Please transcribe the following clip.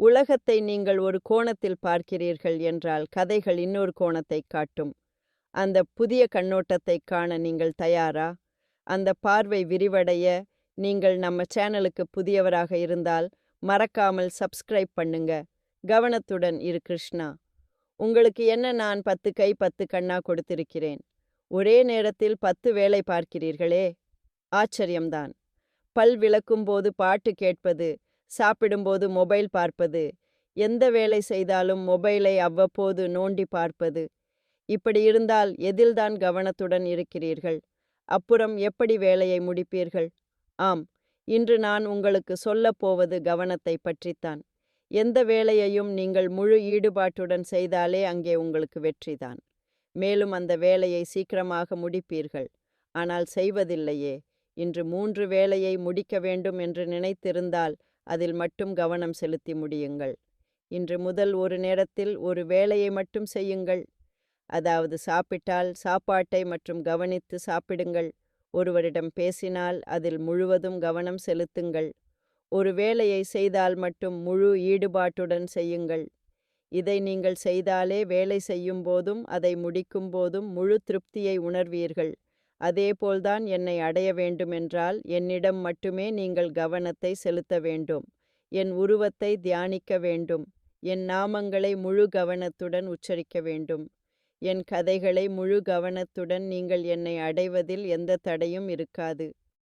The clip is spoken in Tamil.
உலகத்தை நீங்கள் ஒரு கோணத்தில் பார்க்கிறீர்கள் என்றால் கதைகள் இன்னொரு கோணத்தைக் காட்டும். அந்த புதிய கண்ணோட்டத்தைக் காண நீங்கள் தயாரா? அந்த பார்வை விரிவடைய நீங்கள் நம்ம சேனலுக்கு புதியவராக இருந்தால் மறக்காமல் சப்ஸ்கிரைப் பண்ணுங்க. கவனத்துடன் இரு கிருஷ்ணா. உங்களுக்கு என்ன நான் பத்து கை பத்து கண்ணா கொடுத்திருக்கிறேன்? ஒரே நேரத்தில் பத்து வேலை பார்க்கிறீர்களே. ஆச்சரியம்தான். பல் விளக்கும் போது பாட்டு கேட்பது சாப்பிடும்போது மொபைல் பார்ப்பது எந்த வேலை செய்தாலும் மொபைலை அவ்வப்போது நோண்டி பார்ப்பது. இப்படி இருந்தால் எதில்தான் கவனத்துடன் இருக்கிறீர்கள்? அப்புறம் எப்படி வேலையை முடிப்பீர்கள்? ஆம் இன்று நான் உங்களுக்கு சொல்லப் போவது கவனத்தை பற்றித்தான். எந்த வேலையையும் நீங்கள் முழு ஈடுபாட்டுடன் செய்தாலே அங்கே உங்களுக்கு வெற்றிதான். மேலும் அந்த வேலையை சீக்கிரமாக முடிப்பீர்கள். ஆனால் செய்வதில்லையே இன்று மூன்று வேலையை முடிக்க வேண்டும் என்று நினைத்திருந்தால் அதில் மட்டும் கவனம் செலுத்தி முடியுங்கள். இன்று முதல் ஒரு நேரத்தில் ஒரு வேலையை மட்டும் செய்யுங்கள். அதாவது சாப்பிட்டால் சாப்பாட்டை மற்றும் கவனித்து சாப்பிடுங்கள். ஒருவரிடம் பேசினால் அதில் முழுவதும் கவனம் செலுத்துங்கள். ஒரு வேலையை செய்தால் மட்டும் முழு ஈடுபாட்டுடன் செய்யுங்கள். இதை நீங்கள் செய்தாலே வேலை செய்யும் போதும் அதை முடிக்கும் போதும் முழு திருப்தியை உணர்வீர்கள். அதேபோல்தான் என்னை அடைய வேண்டுமென்றால் என்னிடம் மட்டுமே நீங்கள் கவனத்தை செலுத்த வேண்டும். என் உருவத்தை தியானிக்க வேண்டும். என் நாமங்களை முழு கவனத்துடன் உச்சரிக்க வேண்டும். என் கதைகளை முழு கவனத்துடன் நீங்கள் என்னை அடைவதில் எந்த தடையும் இருக்காது.